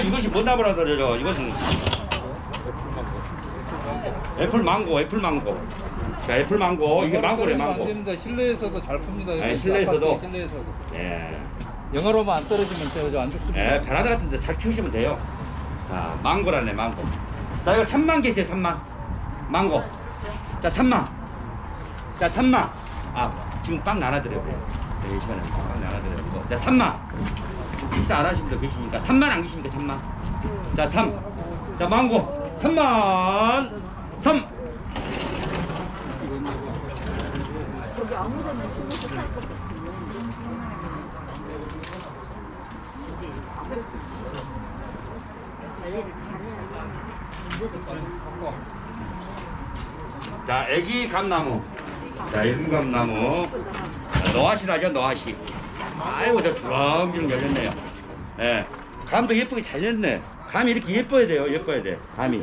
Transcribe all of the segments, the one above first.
이거, 이것이 뭔 나무라 그러죠? 이것은 애플 망고, 애플 망고. 자, 애플 망고. 이게 망고래, 안 망고. 됩니다. 실내에서도 잘 풉니다. 여기 실내에서도? 아파트 실내에서도. 예. 영하로만 안 떨어지면 저안 죽습니다. 예, 베란다 같은 데 잘 키우시면 돼요. 자, 망고라네, 망고. 자, 이거 3만 개세요, 3만. 망고. 자, 3만. 자, 3만. 아, 지금 빵 나눠드려요. 네, 이 시간에 빵 나눠드려요. 자, 3만. 식사 안 하신 분도 계시니까 3만 안 계십니까, 3만. 자, 3. 자, 망고. 3만. 3. 저기 아무 데나 심어서 살것 같은데. 이게 아무래도 관리를 잘해야 자, 애기 감나무. 자, 애기 감나무. 자, 노하시라죠, 노하시. 아이고, 저 주렁주렁 열렸네요. 예. 감도 예쁘게 잘 열렸네. 감이 이렇게 예뻐야 돼요, 예뻐야 돼. 감이.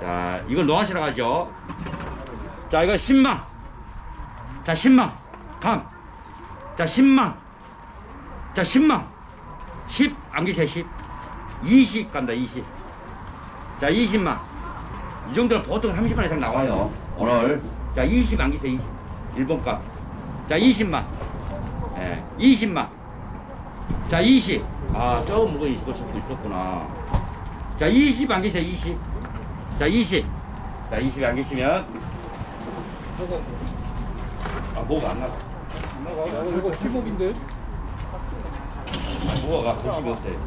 자, 이걸 노하시라고 하죠. 자, 이거 10만. 자, 10만. 감. 자, 10만. 자, 10만. 10, 안 계세요, 10. 20 간다, 20. 자, 20만. 이 정도는 보통 30만 이상 나와요. 오늘. 자, 20 안기세요, 20. 일본 값. 자, 20만. 예, 20만. 자, 20. 아, 저 물건이 이거 잡고 있었구나. 자, 20 안 계세요, 20. 자, 20. 자, 20 안 계시면. 아, 뭐가 안 나가. 안 나가. 어, 이거 휘목인데? 아, 뭐가 관심이 없어요.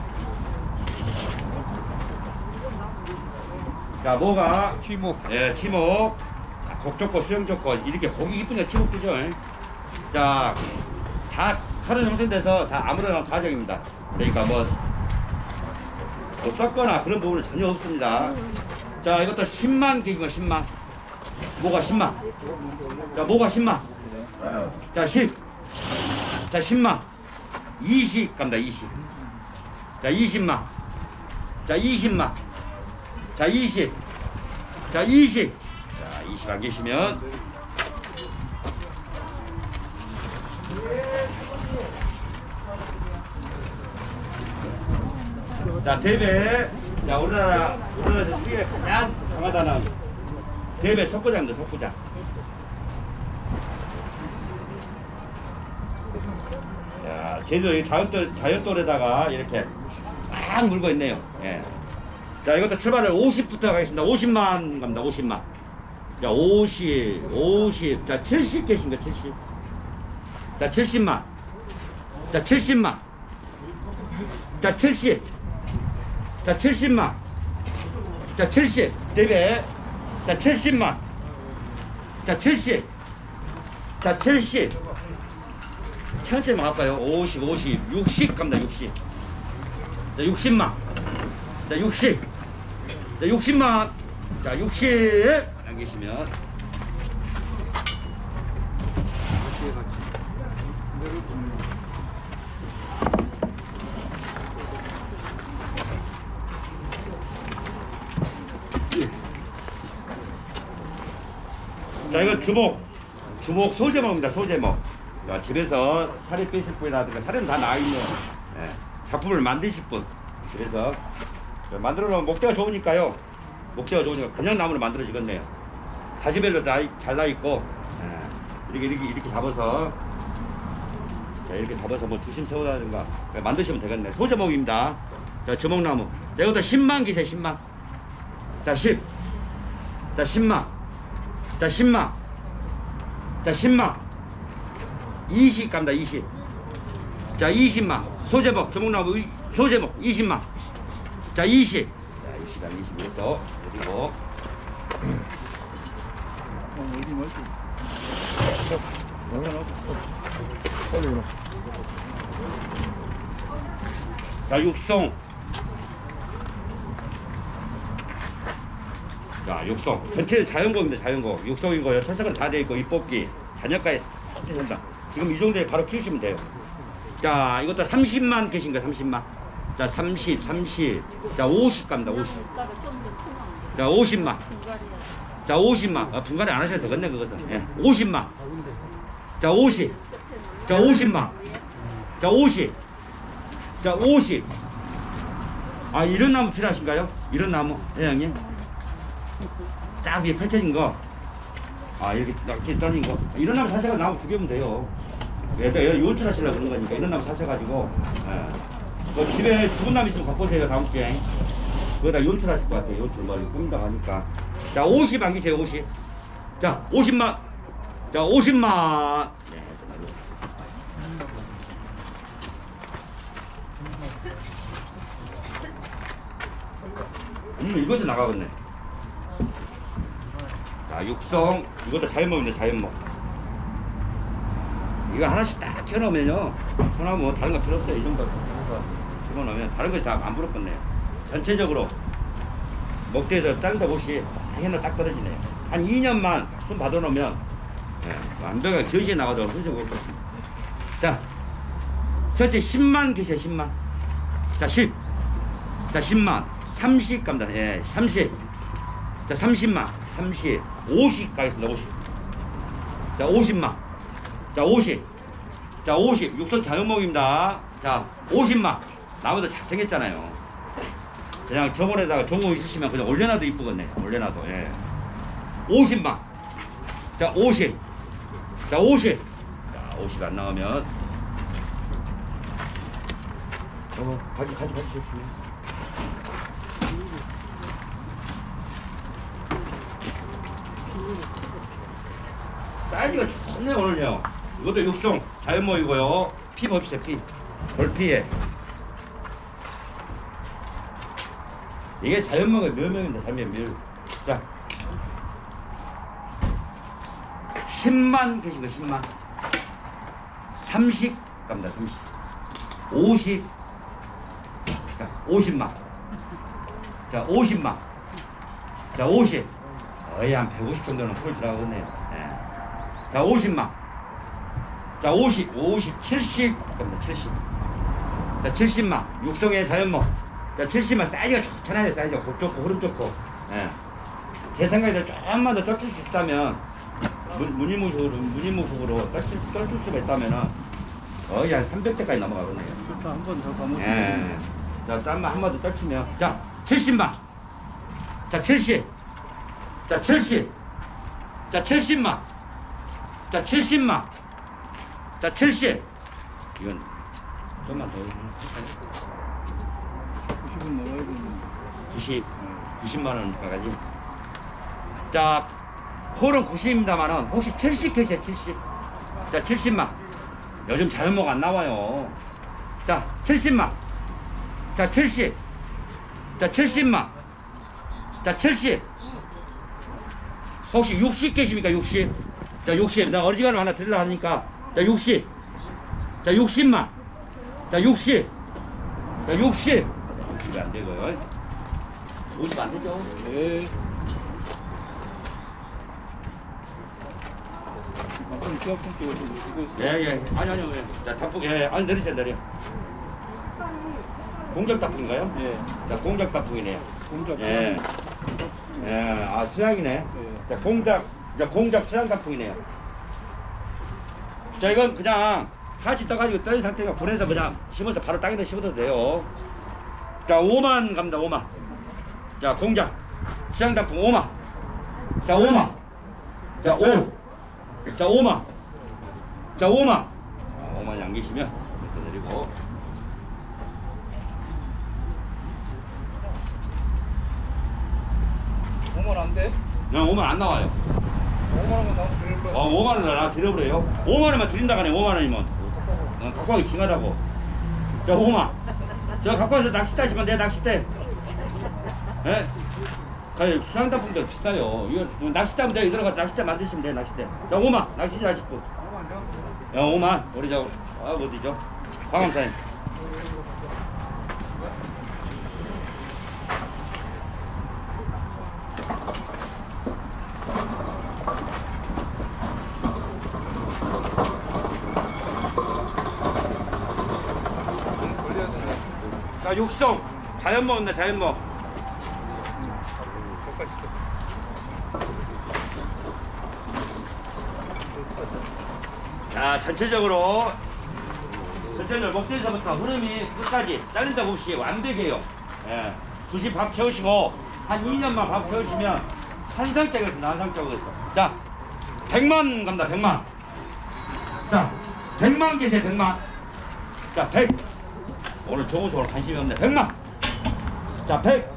자, 뭐가. 휘목. 예, 치목. 아, 곡 좋고 수영 좋고 이렇게 고기 이쁘냐 치목 그죠? 자, 다 하루 형성돼서 다 아무런 과정입니다. 그러니까 뭐, 뭐 썩거나 그런 부분은 전혀 없습니다. 자, 이것도 10만 개기가 10만. 뭐가 10만. 자, 뭐가 10만. 자, 10. 자, 10만. 20 갑니다, 20. 자, 20만. 자, 20만. 자, 20. 자, 20. 자, 20안 계시면. 자, 대배. 자, 우리나라, 우리나라에서 수위에 가장 강하다는 대배 석고장입니다, 석고장. 야, 제주도 이 자연돌, 자연돌에다가 이렇게 막 물고 있네요. 예. 자, 이것도 출발을 50부터 가겠습니다. 50만 갑니다. 50만. 자, 50, 50. 자, 70개신가 70. 자, 70만. 자, 70만. 자, 70. 자, 70만. 자, 70. 대배. 자, 70만. 자, 70. 자, 70. 천천히 할까요? 50, 50, 60 갑니다. 60. 자, 60만. 자, 60. 자, 60만. 자, 60. 안 계시면. 자, 이건 주목. 주목 소제목입니다. 소제목. 자, 집에서 살이 빼실 분이라든가 살은 다 나와 있는 예, 작품을 만드실 분. 그래서 저 만들어 놓으면 목재가 좋으니까요. 목재가 좋으니까 그냥 나무로 만들어지겠네요. 가지별로 다잘나 있고 예, 이렇게 이렇게 이렇게 잡아서 자, 이렇게 잡아서 뭐 두심 세우다든가 만드시면 되겠네. 소제목입니다. 자, 주목나무. 자, 이것도 10만 기세 10만. 자, 10. 자, 10만. 자, 10만. 자, 10만. 20 갑니다, 20. 자, 20만. 소제목, 주목나무, 의- 소제목, 20만. 자, 20. 자, 20만, 21도. 그리고. 자, 육송. 자, 육송. 전체 자연고입니다, 자연고. 육송이고요. 철석은 다 돼 있고, 잎뽑기. 단역가에 쏙 된다. 지금 이 정도에 바로 키우시면 돼요. 자, 이것도 30만 계신가, 30만. 자, 30, 30. 자, 50 갑니다, 50. 자, 50만. 자, 50만. 아, 분간에 안 하셔도 되겠네, 그것은. 예, 50만. 자, 50. 자, 50만. 자, 50. 자, 50. 아 이런 나무 필요하신가요? 이런 나무 회장님 쫙 위에 펼쳐진 거. 아 이렇게 낙지 떨어진 거. 나무 사셔가 나무 두 개면 돼요. 얘가 요출 하시려고 그런 거니까 나무 사셔가지고. 예. 그 집에 죽은 나무 있으면 갖고 오세요 다음 주에. 그거다 연출하실 것 같아요. 연출 뭐 이거 꾸민다고 하니까. 자 50 안기세요 50. 자 50만. 자 50만. 네, 끝나고. 음 이것이 나가겠네. 자 육성 이것도 자연목인데 자연목. 이거 하나씩 딱 켜놓으면요 소나무 뭐 다른 거 필요 없어요 이 정도 해서 집어넣으면 다른 것이 다 안 부럽겠네요. 전체적으로 목대에서 짠다 없이 해나 딱 떨어지네요. 한 2년만 손 받아놓으면 예, 완벽하게 전시에 나가도 흔적 올 것입니다. 자 전체 10만 계세요 10만. 자 10. 자 10만. 30 갑니다. 예 30. 자 30만. 30 50 가겠습니다 50. 자 50만 자 50. 자 50. 육선 자연목입니다. 자 50만. 나무도 잘생겼잖아요. 그냥 정원에다가 종공 있으시면 그냥 올려놔도 이쁘겠네. 올려놔도 예. 50만. 자 50. 자 50. 자 50 안 나오면 여보 가지 가지 가지 주십 사이즈가 좋네 오늘요. 이것도 육성 자연모이고요. 피 봅시다 피. 돌피에. 이게 자연모가 몇 명인데 하면 몇. 자. 10만 계신 거 10만. 30 갑니다 30. 50. 자, 50만. 자 50만. 자 50. 거의 한 150 정도는 풀 들어가겠네요. 예. 자 50만. 자 50, 50, 70 겁니다 70. 자 70만. 육성의 자연목. 자 70만 사이즈가 좋잖아요. 사이즈가 곱 좋고 흐름 좋고. 예. 제 생각에 조금만 더 쩔줄 수 있다면 문- 무늬무속으로 무늬무속으로 쩔줄, 쩔줄 수가 있다면은 거의 한 300대까지 넘어가겠네요. 그래서 한번 더 가면. 예. 자, 땀만 한번 더 떨치면. 자, 70만. 자, 70. 자, 70. 자, 70만. 자, 70만. 자, 70. 이건 좀만 더. 해볼까요? 90은 넘어야 되는. 90, 90만 원까지. 자, 콜은 90입니다만은 혹시 70 계세요, 70. 자, 70만. 요즘 자연목 안 나와요. 자, 70만. 자, 70. 자, 70만. 자, 70. 혹시 60 계십니까, 60? 자, 60. 나 어지간하면 하나 드리려 하니까. 자, 60. 자, 60만. 자, 60. 자, 60. 60이 안 되고요. 50 안 되죠. 네. 아빠는 기업품 쪽에서 누구 있어? 예, 예. 아니, 아니요. 예. 자, 단풍, 예. 아니, 내리세요, 내려. 공작 단풍인가요? 예. 자, 공작 단풍이네요. 공작. 예. 예, 아, 수양이네. 예. 자, 공작, 자, 공작 수양 단풍이네요. 자, 이건 그냥 같이 떠가지고 떠인 상태가 불에서 그냥 심어서 바로 땅에다 심어도 돼요. 자, 5만 갑니다, 5만. 자, 공작. 수양 단풍 5만. 자, 5만. 자, 5. 자, 5만. 자, 5만. 자, 5만 양기시면 이렇게 내리고. 오만 안 돼? 그냥 5만 안 나와요. 어, 5만 원을 나 드려버려요. 5만 원만 드린다 가네, 5만 원이면. 어, 가기 징하다고. 자, 5만. 저 와서 낚싯대 하시면 내 낚싯대. 예? 가 수상단품도 비싸요. 이거 낚싯대 하면 내가 들어가서 낚싯대 만드시면 돼, 낚싯대. 자, 5만. 낚싯대 하실 분. 야, 5만. 우리 저, 아, 어디죠? 광암사님. 자, 육성. 자연 먹는다, 자연 먹. 자, 전체적으로 전체적으로 목대에서부터 흐름이 끝까지 잘린다 없이 완벽해요. 예. 두시 밥 채우시고 한 2년만 밥 채우시면 한상적에서 난상적으로 있어. 자, 100만 갑니다. 100만. 자, 100만 계세요. 100만. 자, 100. 오늘 조우소로 관심이 없네. 100만. 자, 100.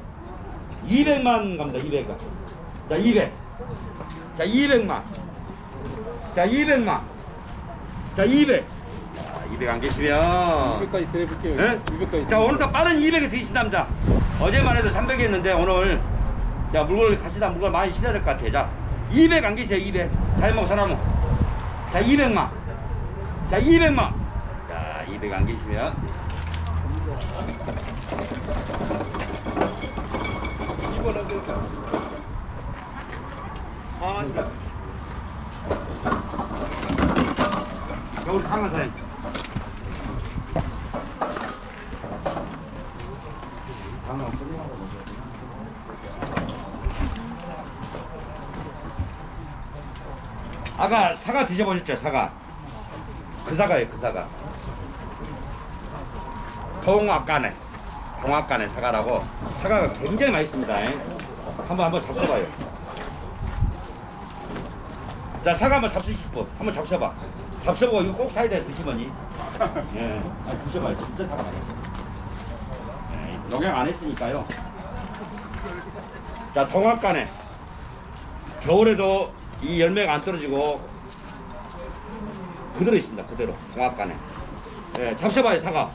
200만 갑니다. 200만. 자, 200. 자, 200만. 자, 200만. 자, 200. 자, 200 안 계시면 200까지 드려볼게요. 예? 200까지. 자 오늘도 빠른 200에 드신답니다 어제만 해도 300 했는데 오늘 자 물건을 가시다 물건 많이 실어야 될 것 같아요 자200 안 계세요 200 잘 먹고 사람은 자 200만 자 200만 자 200 안 계시면 아까 사과 드셔보셨죠 사과? 그 사과예요 그 사과 동학간에 동학간에 사과라고 사과가 굉장히 맛있습니다. 예. 한번 한번 잡숴봐요. 자 사과 한번 잡수실 분 한번 잡숴봐. 잡숴보고 이거 꼭 사야 돼 드시머니. 예 아, 드셔봐요. 진짜 사과 맛있어 예, 녹용 안 했으니까요. 자 동학간에. 겨울에도 이 열매가 안 떨어지고 그대로 있습니다 그대로. 동학간에. 예, 잡숴봐요 사과